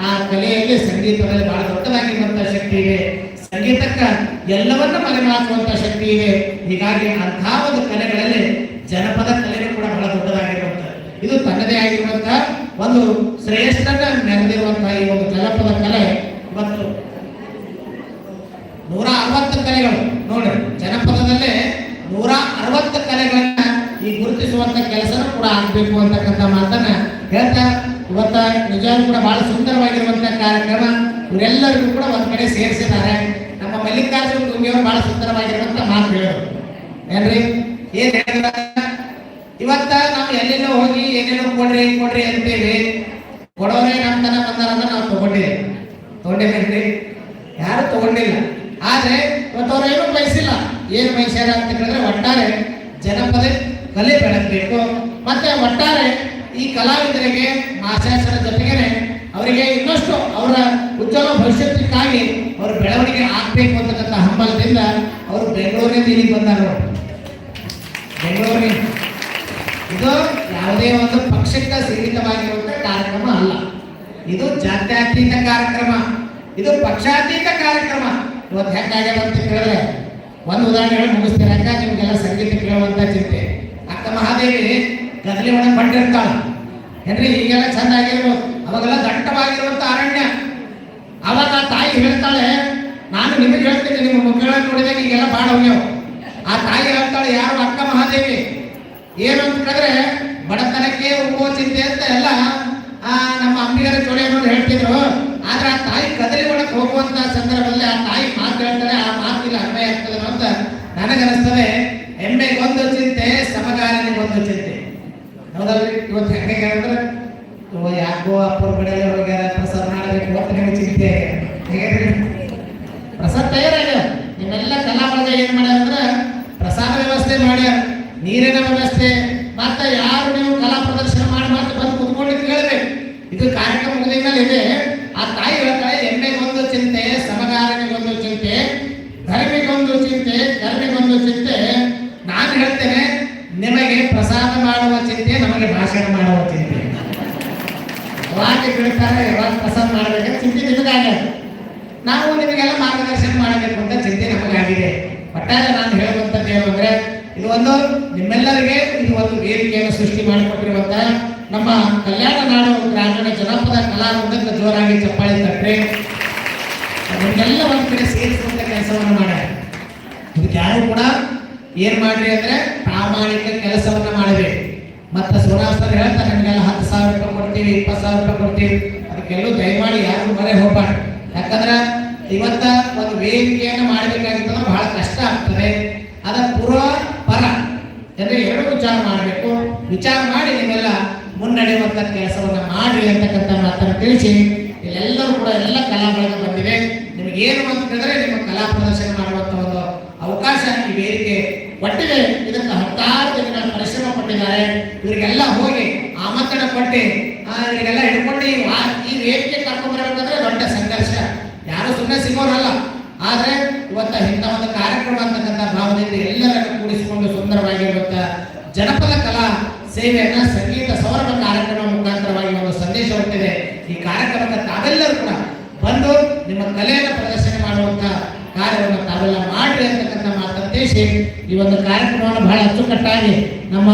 ಆ ಕಲೆಯಲ್ಲಿ ಸಂಗೀತದಲ್ಲಿ ಬಹಳ ದೊಡ್ಡದಾಗಿರುವಂತಹ ಶಕ್ತಿ ಇದೆ. ಸಂಗೀತಕ್ಕ ಎಲ್ಲವನ್ನ ಮರೆಮಾಚುವಂತ ಶಕ್ತಿ ಇದೆ ಹೀಗಾಗಿ ಅಂತಹ ಒಂದು ಕಲೆಗಳಲ್ಲಿ ಜನಪದ ಕಲೆಗೆ ಕೂಡ ಬಹಳ ದೊಡ್ಡದಾಗಿರುವಂತಹ ಇದು ತನ್ನದೇ ಆಗಿರುವಂತಹ ಒಂದು ಶ್ರೇಷ್ಠನ ನೆರೆದಿರುವಂತಹ ಈ ಒಂದು ಜನಪದ ಕಲೆ. ಇವತ್ತು ನೂರ ಅರವತ್ತು ಕಲೆಗಳು. ನೋಡ್ರಿ, ಜನಪದದಲ್ಲೇ ನೂರ ಅರವತ್ತು ಕಲೆಗಳನ್ನ ಈ ಗುರುತಿಸುವಂತ ಕೆಲಸ ಕೂಡ ಆಗ್ಬೇಕು ಅಂತಕ್ಕಂಥ ಮಾತನ್ನ ಹೇಳ್ತಾ, ಇವತ್ತ ನಿಜ ಕೂಡ ಬಹಳ ಸುಂದರವಾಗಿರುವಂತಹ ಕಾರ್ಯಕ್ರಮ. ಇವರೆಲ್ಲರಿಗೂ ಕೂಡ ಒಂದು ಕಡೆ ಸೇರಿಸಿದ್ದಾರೆ ನಮ್ಮ ಮಲ್ಲಿಕಾರ್ಜುನ ಗುಂಗಿಯವರು ಬಹಳ ಸುಂದರವಾಗಿರುವಂತ ಮಾತು ಹೇಳೋರು. ಏನ್ರಿ? ಏನ್ ಇವತ್ತ ನಾವು ಎಲ್ಲೆಲ್ಲೋ ಹೋಗಿ ಏನೇನೋ ಕೊಡ್ರಿ ಕೊಡ್ರಿ ಅಂತೇಳಿ ಕೊಡೋರೇ ನಮ್ಮ ತನ ಬಂದಾರಂತ ನಾವು ತಗೊಂಡಿವಿ. ತಗೊಂಡಿವೇನ್ರಿ ಯಾರು ತಗೊಂಡಿಲ್ಲ. ಆದ್ರೆ ಇವತ್ತು ಅವ್ರು ಏನು ಬಯಸಿಲ್ಲ. ಏನು ಬಯಸ್ಯಾರ ಅಂತ ಹೇಳಿದ್ರೆ ಒಟ್ಟಾರೆ ಜನಪದ ಕಲೆ ಬೆಳಗಬೇಕು. ಮತ್ತೆ ಒಟ್ಟಾರೆ ಈ ಕಲಾವಿದರಿಗೆ ಮಾಸಾಚರ ಜೊತೆಗೇನೆ ಅವರಿಗೆ ಇನ್ನಷ್ಟು ಅವರ ಉಜ್ವಲ ಭವಿಷ್ಯಕ್ಕಾಗಿ ಅವರ ಬೆಳವಣಿಗೆ ಆಗ್ಬೇಕು ಅಂತಕ್ಕಂಥ ಹಂಬಲದಿಂದ ಅವರು ಬೆಂಗಳೂರಿನಿಂದ ಇಲ್ಲಿಗೆ ಬಂದರು. ಬೆಂಗಳೂರಿನ ಇದು ಯಾವುದೇ ಒಂದು ಪಕ್ಷಕ್ಕೆ ಸೀಮಿತವಾಗಿರುವಂಥ ಕಾರ್ಯಕ್ರಮ ಅಲ್ಲ. ಇದು ಜಾತ್ಯತೀತ ಕಾರ್ಯಕ್ರಮ. ಇದು ಪಕ್ಷಾತೀತ ಕಾರ್ಯಕ್ರಮ. ಇವತ್ತು ಹೆಂಗಾಗ್ಯದ ಅಂತ ಕೇಳಿದ್ರೆ ಒಂದು ಉದಾಹರಣೆ ಮುಗಿಸ್ತೀನಿ. ಯಾಕ ನಿಮ್ಗೆಲ್ಲ ಸಂಗೀತ ಕೇಳುವಂತ ಚಿಂತೆ. ಅಕ್ಕ ಮಹಾದೇವಿ ಗದಲಿ ಒಳಗೆ ಬಂಡಿರ್ತಾಳೆ ಏನ್ರಿ ಹೀಗೆಲ್ಲ ಚಂದ ಆಗಿರ್ಬೋದು. ಅವಾಗೆಲ್ಲ ದಟ್ಟವಾಗಿರುವಂತ ಅರಣ್ಯ. ಅವಾಗ ತಾಯಿ ಹೇಳ್ತಾಳೆ, ನಾನು ನಿಮಗೆ ಹೇಳ್ತೀನಿ ನಿಮ್ಮ ಮಕ್ಕಳನ್ನ ನೋಡಿದಾಗ ಈಗೆಲ್ಲ ಬಾಳ ಹೋಗ್ಯಾವ ಆ ತಾಯಿ ಹೇಳ್ತಾಳೆ, ಯಾರು ಅಕ್ಕ ಮಹಾದೇವಿ? ಏನು ಅಂತ ಕೇಳಿದ್ರೆ, ಬಡತನಕ್ಕೆ ಚಿಂತೆ ಅಂತ ಎಲ್ಲ, ಆ, ನಮ್ಮ ಅಂಬಿಗರ ಜೋಡಿಯನ್ನು ಹೇಳ್ತಿದ್ರು. ಆದ್ರೆ ಆ ತಾಯಿ ಕದರಿ ಒಳಗೆ ಹೋಗುವಂತ ಸಂದರ್ಭದಲ್ಲಿ ಆ ತಾಯಿ ಮಾತು ಹೇಳ್ತಾರೆ ಆ ಮಾತು ಇಲ್ಲಿ ಅನ್ವಯ ಆಗ್ತದೆ ಅಂತ ನನಗನಿಸ್ತದೆ ಹೆಮ್ಮೆಗೊಂದು ಚಿಂತೆ ಸಮಗಾರನಿಗೊಂದು ಚಿಂತೆ. ಹೌದಲ್ರಿ ಇವತ್ತು ಹೆಂಗೆ ಹೇಳಿದ್ರೆ ಯಾಕೋ ಅಪ್ಪರ ಕಡೆ ಹೋಗ್ಯಾರ, ಪ್ರಸಾದ ಮಾಡಬೇಕು ಅಂತ ನನಗೆ ಚಿಂತೆ. ಪ್ರಸಾದ ತಯಾರಾಗ ನಿಮ್ಮೆಲ್ಲ ಕಲಾ ಬಳಗ ಏನು ಮಾಡ್ಯಾರ ಪ್ರಸಾದ ವ್ಯವಸ್ಥೆ ಮಾಡ್ಯಾರ. ನೀರಿನ ವ್ಯವಸ್ಥೆ. ಮತ್ತೆ ಯಾರು ನೀವು ಕಲಾ ಪ್ರದರ್ಶನ ಮಾಡಿ ಮತ್ತೆ ಬಂದು ಕುತ್ಕೊಂಡು ಕೇಳಬೇಕು ಇದು ಕಾರ್ಯಕ್ರಮ ಮುಗಿದ ಇದೆ. ಆ ತಾಯಿ ಹೇಳ್ತಾರೆ ಎಣ್ಣೆಗೊಂದು ಚಿಂತೆ, ಸಮಗಾರನಿಗೊಂದು ಚಿಂತೆ, ಧರ್ಮಿಗೊಂದು ಚಿಂತೆ ಧರ್ಮಿಗೊಂದು ಚಿಂತೆ. ನಾನು ಹೇಳ್ತೇನೆ, ನಿಮಗೆ ಪ್ರಸಾದ ಮಾಡುವ ಚಿಂತೆ, ನಮಗೆ ಭಾಷಣ ಮಾಡುವ ಚಿಂತೆ. ಯಾವಾಗ ಕೇಳ್ತಾರೆ ಯಾವಾಗ ಪ್ರಸಾದ ಮಾಡಬೇಕಂತ ಚಿಂತೆ ನಿಮಗಾಗ್ಯದ ನಾವು ನಿಮಗೆಲ್ಲ ಮಾರ್ಗದರ್ಶನ ಮಾಡಬೇಕು ಅಂತ ಚಿಂತೆ ನಮಗಾಗಿದೆ ಒಟ್ಟಾರೆ ನಾನು ಹೇಳುವಂಥದ್ದು ಏನು ಅಂದ್ರೆ, ಇದು ಒಂದು ನಿಮ್ಮೆಲ್ಲರಿಗೆ ಇದು ಒಂದು ವೇದಿಕೆಯನ್ನು ಸೃಷ್ಟಿ ಮಾಡಿಕೊಟ್ಟಿರುವಂತಹ ನಮ್ಮ ಕಲ್ಯಾಣ ನಾಡು ಗ್ರಾಮೀಣ ಜನಪದ ಕಲಾವೃಂದಕ್ಕೆ ಜೋರಾಗಿ ಚಪ್ಪಾಳೆ ತಟ್ಟೆ ಅದನ್ನೆಲ್ಲ ಒಂದು ಕಡೆ ಸೇರಿಸುವಂತ ಕೆಲಸವನ್ನು ಮಾಡ್ಯಾರ ಇದಕ್ಕೆ ಯಾರು ಕೂಡ ಏನ್ ಮಾಡ್ರಿ ಅಂದ್ರೆ ಪ್ರಾಮಾಣಿಕ ಕೆಲಸವನ್ನ ಮಾಡಬೇಕು. ಮತ್ತೆ ಸೋನಾಲ್ ಸರ್ ಹೇಳ್ತಾರೆ ನಿಮಗೆಲ್ಲ ಹತ್ತು ಸಾವಿರ ರೂಪಾಯಿ ಕೊಡ್ತೀವಿ ಇಪ್ಪತ್ತು ಸಾವಿರ ರೂಪಾಯಿ ಕೊಡ್ತೀವಿ ಅದಕ್ಕೆಲ್ಲೂ ದಯಮಾಡಿ ಯಾರು ಮನೆ ಹೋಗ್ಬಾರ್ದು. ಯಾಕಂದ್ರೆ ಇವತ್ತ ಒಂದು ವೇದಿಕೆಯನ್ನು ಮಾಡಬೇಕಾಗಿತ್ತಂದ್ರೆ ಬಹಳ ಕಷ್ಟ ಆಗ್ತದೆ. ಅದರ ಪೂರ್ವ ಪರ. ಅಂದ್ರೆ ಎರಡು ವಿಚಾರ ಮಾಡಬೇಕು. ವಿಚಾರ ಮಾಡಿ ನೀವೆಲ್ಲ ಮುನ್ನಡೆಯುವಂತ ಕೆಲಸವನ್ನು ಮಾಡಿ ಅಂತಕ್ಕಂಥ ಮಾತನ್ನು ತಿಳಿಸಿ. ಇಲ್ಲೆಲ್ಲರೂ ಕೂಡ ಎಲ್ಲ ಕಲಾಗಳನ್ನು ಬಂದಿವೆ. ನಿಮಗೆ ಏನು ಅಂತ ಹೇಳಿದ್ರೆ ನಿಮ್ಮ ಕಲಾ ಪ್ರದರ್ಶನ ಮಾಡುವಂತ ಒಂದು ಅವಕಾಶ ಈ ವೇದಿಕೆ ಒಟ್ಟಿಗೆ ಇದಕ್ಕೆ ಹತ್ತಾರು ದಿನಗಳ ಪಟ್ಟಿದ್ದಾರೆ ಇವರಿಗೆಲ್ಲ ಹೋಗಿ ಆಮಂತ್ರಣ ಕೊಟ್ಟು ಇವರಿಗೆಲ್ಲ ಹಿಡ್ಕೊಂಡು ಈ ವೇದಿಕೆ ಕರ್ಕೊಂಡು ಬರಬೇಕಂದ್ರೆ ದೊಡ್ಡ ಸಂಘರ್ಷ. ಯಾರು ಸುಮ್ಮನೆ ಸಿಗೋರಲ್ಲ ಆದ್ರೆ ಇವತ್ತ ಇಂಥ ಒಂದು ಕಾರ್ಯಕ್ರಮ ಅಂತಕ್ಕಂಥ ಭಾವನೆಯಿಂದ ಎಲ್ಲರನ್ನು ಕೂಡಿಸಿಕೊಂಡು ಸುಂದರವಾಗಿರುವಂತ ಜನಪದ ಕಲಾ ಸೇವೆಯನ್ನ ಸಂಗೀತ ಸೌರಭ ಕಾರ್ಯಕ್ರಮ ಮುಖಾಂತರವಾಗಿ ಒಂದು ಸಂದೇಶ ಹೊರಟಿದೆ. ಈ ಕಾರ್ಯಕ್ರಮದ ತಾವೆಲ್ಲರೂ ಕೂಡ ಬಂದು ನಿಮ್ಮ ಕಲೆಯನ್ನು ಪ್ರದರ್ಶನ ಮಾಡುವಂತ ಕಾರ್ಯವನ್ನು ತಾವೆಲ್ಲ ಮಾಡಿ ಅಂತಕ್ಕಂಥ ಮಾತನ್ನು ತಿಳಿಸಿ ಈ ಒಂದು ಕಾರ್ಯಕ್ರಮವನ್ನು ಬಹಳ ಅಚ್ಚುಕಟ್ಟಾಗಿ ನಮ್ಮ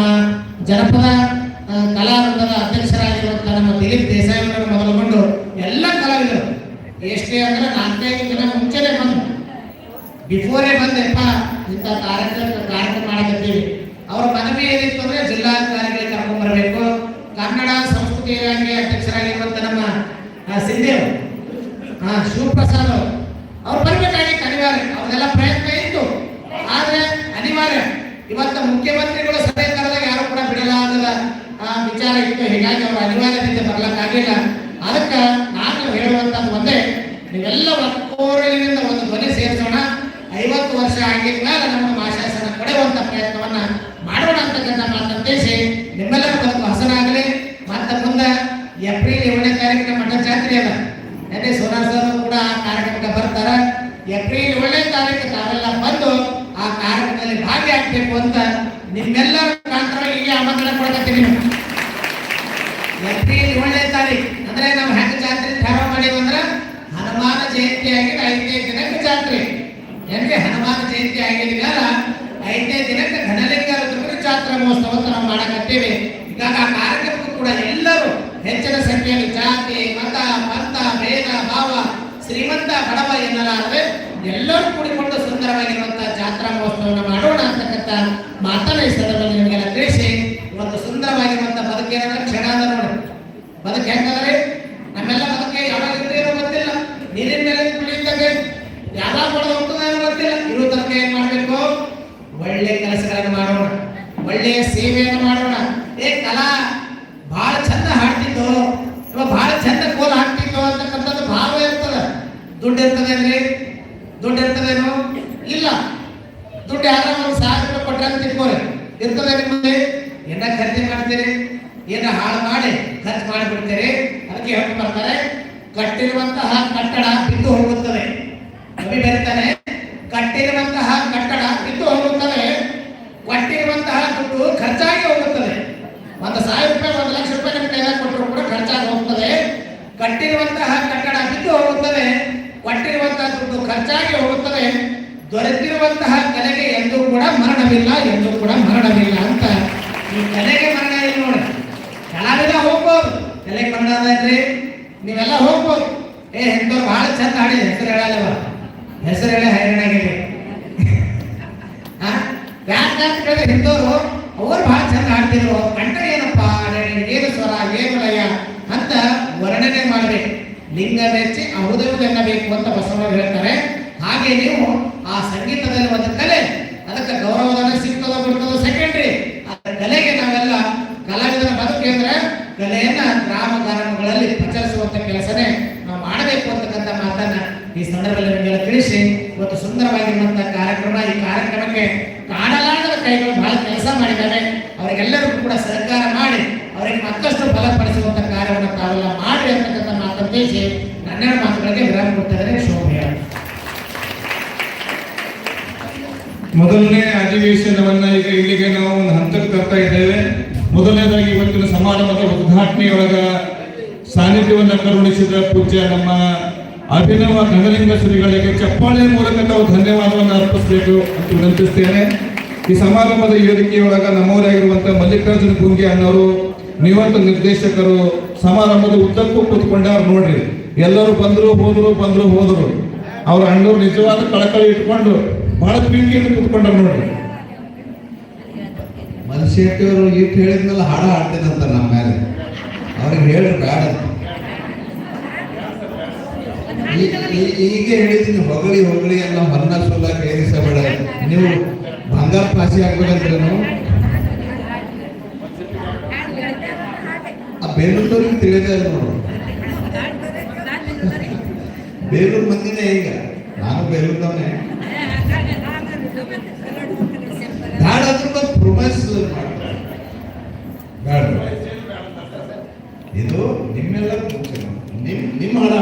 ಜನಪದ ಕಲಾವೃಂದದ ಅಧ್ಯಕ್ಷರಾಗಿರುವಂತಹ ನಮ್ಮ ದಿಲೀಪ್ ದೇಸಾಯಿ ಅವರನ್ನು ಮೊದಲುಗೊಂಡು ಎಲ್ಲ ಕಲಾವಿದರು ಎಷ್ಟೇ ಅಂದ್ರೆ ನಾಲ್ಕೈದು ದಿನ ಮುಂಚೆನೆ ಬಂದು ಬಿಫೋರೇ ಬಂದೆಪ್ಪ ಇಂಥ ಕಾರ್ಯಕ್ರಮ ಕಾರ್ಯಕ್ರಮ ಮಾಡಕತ್ತೀವಿ ಅವ್ರ ಮನವಿ ಏನಿತ್ತು ಅಂದ್ರೆ ಜಿಲ್ಲಾಧಿಕಾರಿಗಳಿಗೆ ಕರ್ಕೊಂಡ್ ಬರಬೇಕು ಕನ್ನಡ ಸಂಸ್ಕೃತಿ ಇಲಾಖೆ ಅಧ್ಯಕ್ಷರಾಗಿರುವಂತ ನಮ್ಮ ಆ, ಸಿಂಧೆ ಅವರು ಹಾ ಶಿವಪ್ರಸಾದ್ ಅವರು ಅವ್ರು ಬರ್ಬೇಕಾಗಿತ್ತು ಅನಿವಾರ್ಯ ಅವ್ರದೆಲ್ಲ ಪ್ರಯತ್ನ ಇತ್ತು ಆದ್ರೆ ಅನಿವಾರ್ಯ ಇವತ್ತು ಮುಖ್ಯಮಂತ್ರಿಗಳು ಸಭೆ ಕರೆದಾಗ ಯಾರು ಕೂಡ ಬಿಡಲಾಗದ ಆ, ವಿಚಾರ ಇತ್ತು ಹೀಗಾಗಿ ಅವರು ಅನಿವಾರ್ಯದಿಂದ ಬರ್ಲಕ್ಕಾಗಿಲ್ಲ ಅದಕ್ಕೆ ನಾನು ಹೇಳುವಂತದ್ದು ಒಂದೇ ನೀವೆಲ್ಲ ಒಕ್ಕೋರಲಿನಿಂದ ಒಂದು ಧ್ವನಿ ಸೇರಿಸೋಣ ಆಗಿದ್ಮೇಲೆ ನಮ್ಮ ಮಾಶಾಸನ ಪಡೆಯುವಂತ ಪ್ರಯತ್ನವನ್ನ ಮಾಡೋಣ ಅಂತಕ್ಕಂಥ ಮಾತನ್ನು ತಿಳಿಸಿ ನಿಮ್ಮೆಲ್ಲರ ಬದುಕು ಹಸನಾಗಲಿ ಮತ್ತೆ ಮುಂದೆ ಏಪ್ರಿಲ್ ಏಳನೇ ತಾರೀಕಿನ ಮಠ ಜಾತ್ರೆ ಅದ ಅದೇ ಸೋನಾರ್ ಸರ್ ಕೂಡ ಆ ಕಾರ್ಯಕ್ರಮಕ್ಕೆ ಬರ್ತಾರ ಏಪ್ರಿಲ್ ಏಳನೇ ತಾರೀಕು ತಾವೆಲ್ಲ ಬಂದು ಆ ಕಾರ್ಯಕ್ರಮದಲ್ಲಿ ಭಾಗಿಯಾಗಬೇಕು ಅಂತ ನಿಮ್ಮೆಲ್ಲರ ಮುಖಾಂತರವಾಗಿ ಹೀಗೆ ಆಮಂತ್ರಣ ಕೊಡಕತ್ತೀನಿ ಏಪ್ರಿಲ್ ಏಳನೇ ತಾರೀಕು ಅಂದ್ರೆ ನಾವು ಹೆಂಗ ಜಾತ್ರೆ ಠಾರ ಮಾಡೀವಿ ಅಂದ್ರೆ ಹನುಮಾನ ಜಯಂತಿ ಆಗಿದೆ ಐದನೇ ದಿನಕ್ಕೆ ಜಾತ್ರೆ ಏನ್ರಿ ಹನುಮಾನ ಜಯಂತಿ ಆಗಿದ್ಮೇಲ ಐದನೇ ದಿನಕ್ಕೆ ಘನಲಿಂಗ ರುದ್ರ ಜಾತ್ರಾ ಮಹೋತ್ಸವ ಅಂತ ನಾವು ಮಾಡಕತ್ತೀವಿ ಹೀಗಾಗಿ ಆ ಕಾರ್ಯಕ್ರಮಕ್ಕೂ ಕೂಡ ಎಲ್ಲರೂ ಹೆಚ್ಚಿನ ಸಂಖ್ಯೆಯಲ್ಲಿ ಜಾತಿ ಮತ ಪಂಥ ಭೇದ ಭಾವ ಬಡವ ಎನ್ನಲಾರದೆ ಎಲ್ಲರೂ ಕೂಡಿಕೊಂಡು ಸುಂದರವಾಗಿರುವಂತಹ ಜಾತ್ರಾ ಮಹೋತ್ಸವವನ್ನು ಮಾಡೋಣ ಅಂತಕ್ಕಂಥ ಮಾತನ್ನ ಈ ಸಂದರ್ಭದಲ್ಲಿ ನಿಮಗೆಲ್ಲ ತಿಳಿಸಿ, ಇವತ್ತು ಸುಂದರವಾಗಿರುವಂತಹ ಬದುಕೇನ ಕ್ಷಣ ಅದ ನೋಡಿ. ಬದುಕು ಹೆಂಗಂದ್ರೆ ನಮ್ಮೆಲ್ಲ ಬದುಕೆ ಯಾವಾಗ ಇರ್ತೇನೋ ಗೊತ್ತಿಲ್ಲ ನೀರಿನ ಮೇಲೆ ಕುಳಿತಂಗೆ ಯಾವಾಗ ಹೊಡೆದು ಹೋಗ್ತದೇನೋ ಗೊತ್ತಿಲ್ಲ ಇರೋ ತನಕ ಏನ್ ಮಾಡ್ಬೇಕು ಒಳ್ಳೆ ಕೆಲಸಗಳನ್ನು ಮಾಡೋಣ ಒಳ್ಳೆಯ ಸೇವೆಯನ್ನು ಮಾಡೋಣ ಏ ಕಲಾ ಬಹಳ ಚಂದ ಹಾಡ್ತಿತ್ತು ಇವ ಬಹಳ ಚಂದ ಕೋಲ್ ಹಾಡ್ತಿತ್ತು ಅಂತಕ್ಕಂಥದ್ದು ಭಾವ ಇರ್ತದ ದುಡ್ಡು ಇರ್ತದೇನ್ರಿ ದುಡ್ಡು ಇರ್ತದೇನು ಇಲ್ಲ ದುಡ್ಡು ಯಾರ ಒಂದು ಸಾವಿರ ರೂಪಾಯಿ ಕೊಟ್ರೆ ಅಂತ ಇರ್ತದೆ ನಿಮ್ಮಲ್ಲಿ ಏನ ಖರೀದಿ ಮಾಡ್ತೀರಿ? ಏನ ಹಾಳು ಮಾಡಿ ಖರ್ಚು ಮಾಡಿಬಿಡ್ತೀರಿ? ಅದಕ್ಕೆ ಹೇಳ್ತಾ ಬರ್ತಾರೆ, ಕಟ್ಟಿರುವಂತಹ ಕಟ್ಟಡ ಬಿದ್ದು ಹೋಗುತ್ತದೆ. ಕವಿ ಬರೀತಾನೆ ಕಟ್ಟಿರುವಂತಹ ಕಟ್ಟಡ ಬಿದ್ದು ಹೋಗುತ್ತದೆ ಕೊಟ್ಟಿರುವಂತಹ ದುಡ್ಡು ಖರ್ಚಾಗಿ ಹೋಗುತ್ತದೆ ಒಂದು ಸಾವಿರ ರೂಪಾಯಿ ಒಂದು ಲಕ್ಷ ರೂಪಾಯಿ ನಿಮ್ಮ ಕೈದಾಗ ಕೊಟ್ಟರು ಕೂಡ ಖರ್ಚಾಗಿ ಹೋಗ್ತದೆ ಕಟ್ಟಿರುವಂತಹ ಕಟ್ಟಡ ಬಿದ್ದು ಹೋಗುತ್ತದೆ ಕೊಟ್ಟಿರುವಂತಹ ದುಡ್ಡು ಖರ್ಚಾಗಿ ಹೋಗುತ್ತದೆ ದೊರೆತಿರುವಂತಹ ಕಲೆಗೆ ಎಂದೂ ಕೂಡ ಮರಣವಿಲ್ಲ ಎಂದೂ ಕೂಡ ಮರಣವಿಲ್ಲ ಅಂತ ಈ ಕಲೆಗೆ ಮರಣ ಇಲ್ಲ ನೋಡಿ ಕಲಾವಿದ ಹೋಗ್ಬೋದು ಕಲೆಗೆ ಮರಣ ಅದೇನ್ರಿ ನೀವೆಲ್ಲ ಹೋಗ್ಬೋದು ಏ ಎಂತವ್ರು ಬಹಳ ಚಂದ ಹಾಡಿ ಹೆಸರು ಹೇಳಲ್ಲವ ಹೆಸರು ಹೇಳಿ ಹೈರಾಣಾಗಿರಿ ಕೇಳಿದ್ರೆ ಹಿಂದೋರು ಅವ್ರು ಬಹಳ ಚಂದ ಹಾಡ್ತಿದ್ರು. ಅವ್ರ ಕಂಠ ಏನಪ್ಪ ಏನು ಸ್ವರ, ಏನು ಅಂತ ವರ್ಣನೆ ಮಾಡಿದೆ ಲಿಂಗ ಮೆಚ್ಚಿ ಬೇಕು ಅಂತ ಬಸವಣ್ಣ ಹೇಳ್ತಾರೆ. ಹಾಗೆ ನೀವು ಆ ಸಂಗೀತದಲ್ಲಿ ಒಂದು ಕಲೆ, ಅದಕ್ಕೆ ಗೌರವಧನ ಸಿಗ್ತದೋ ಬಿಡ್ತದೋ ಸೆಕೆಂಡ್ರಿ ಅದರ ಕಲೆಗೆ ನಾವೆಲ್ಲ ಕಲಾವಿದರ ಬದುಕಿ ಅಂದ್ರೆ ಕಲೆಯನ್ನ ಗ್ರಾಮ ಗ್ರಾಮಗಳಲ್ಲಿ ಪ್ರಚರಿಸುವಂತ ಕೆಲಸನೇ ನಾವು ಮಾಡಬೇಕು ಅಂತಕ್ಕಂಥ ಮಾತನ್ನ ಈ ಸಂದರ್ಭದಲ್ಲಿ ನಿಮಗೆಲ್ಲ ತಿಳಿಸಿ. ಇವತ್ತು ಸುಂದರವಾಗಿರುವಂತಹ ಕಾರ್ಯಕ್ರಮ, ಈ ಕಾರ್ಯಕ್ರಮಕ್ಕೆ ಕಾಣಲಾಗದ ಕೈಗಳು ಬಹಳ ಕೆಲಸ ಮಾಡಿದ್ದಾರೆ. ಅವರಿಗೆಲ್ಲರಿಗೂ ಕೂಡ ಸಹಕಾರ ಮಾಡಿ, ಅವರಿಗೆ ಮತ್ತಷ್ಟು ಬಲಪಡಿಸುವಂತ ಕಾರ್ಯವನ್ನು ತಾವೆಲ್ಲ ಮಾಡಿ ಅಂತಕ್ಕಂಥ ಮಾತನ್ನು ತಿಳಿಸಿ ನನ್ನೆರಡು ಮಾತುಗಳಿಗೆ ವಿರಾಮ ಕೊಡ್ತಾರೆ ಶೋಭೆಯ. ಮೊದಲನೇ ಅಧಿವೇಶನವನ್ನ ಈಗ ಇಲ್ಲಿಗೆ ನಾವು ಒಂದು ಹಂತಕ್ಕೆ ತರ್ತಾ ಇದ್ದೇವೆ. ಮೊದಲನೇದಾಗಿ ಇವತ್ತಿನ ಸಮಾರಂಭದ ಉದ್ಘಾಟನೆಯೊಳಗ ಸಾನ್ನಿಧ್ಯವನ್ನು ಕರುಣಿಸಿದ ಪೂಜ್ಯ ನಮ್ಮ ಅಭಿನವ ಶ್ರೀಗಳಿಗೆ ಚಪ್ಪಾಳೆ ಮೂಲಕ ನಾವು ಧನ್ಯವಾದವನ್ನು ಅರ್ಪಿಸಬೇಕು ಅಂತ ವಿನಂತಿಸ್ತೇನೆ. ಈ ಸಮಾರಂಭದ ವೇದಿಕೆಯೊಳಗ ನಮ್ಮವರಾಗಿರುವಂತಹ ಮಲ್ಲಿಕಾರ್ಜುನ ಗುಂಗೆ ಅಣ್ಣವರು ನಿವೃತ್ತ ನಿರ್ದೇಶಕರು, ಸಮಾರಂಭದ ಉದ್ದಕ್ಕೂ ಕೂತ್ಕೊಂಡವ್ರು ನೋಡ್ರಿ. ಎಲ್ಲರೂ ಬಂದ್ರು, ಹೋದ್ರು ಬಂದ್ರು, ಹೋದ್ರು. ಅವ್ರ ಅಣ್ಣವ್ರು ನಿಜವಾದ ಕಳಕಳಿ ಇಟ್ಕೊಂಡು ಬಹಳ ಪ್ರೀತಿಯಿಂದ ಕೂತ್ಕೊಂಡ್ರು ನೋಡ್ರಿ. ಮನಶೆಟ್ಟಿಯವರು ಇಟ್ಟು ಹೇಳಿದ್ಮೇಲೆ ಹಾಡ ಹಾಡ್ತಿದಂತ ನಮ್ಮ ಮೇಲೆ. ಅವ್ರಿಗೆ ಹೇಳಿ ಬೇಡ ಈಗ ಹೇಳಿದ್ದೀನಿ ಹೊಗಳಿ ಹೊಗಳಿ ಎಲ್ಲ ಹೊನ್ನ ಸುಲ್ಲ ಕೇರಿಸಬೇಡ ನೀವು ಬಂಗಾರ ಪಾಸಿ ಆಗ್ಬೇಕಂದ್ರೇನು ಆ ಬೇಲೂರು ತಿಳಿದೇ ನೋಡು. ಬೇಲೂರು ಮಂದಿನೇ ಈಗ. ನಾನು ಬೇಲೂರ್ದವನೇ ಬ್ಯಾಡ ಅಂದ್ರೆ ಪ್ರೊಮೈಸ್ ಇದು ನಿಮ್ಮೆಲ್ಲ ನಿಮ್ ನಿಮ್ಮ ಹಣ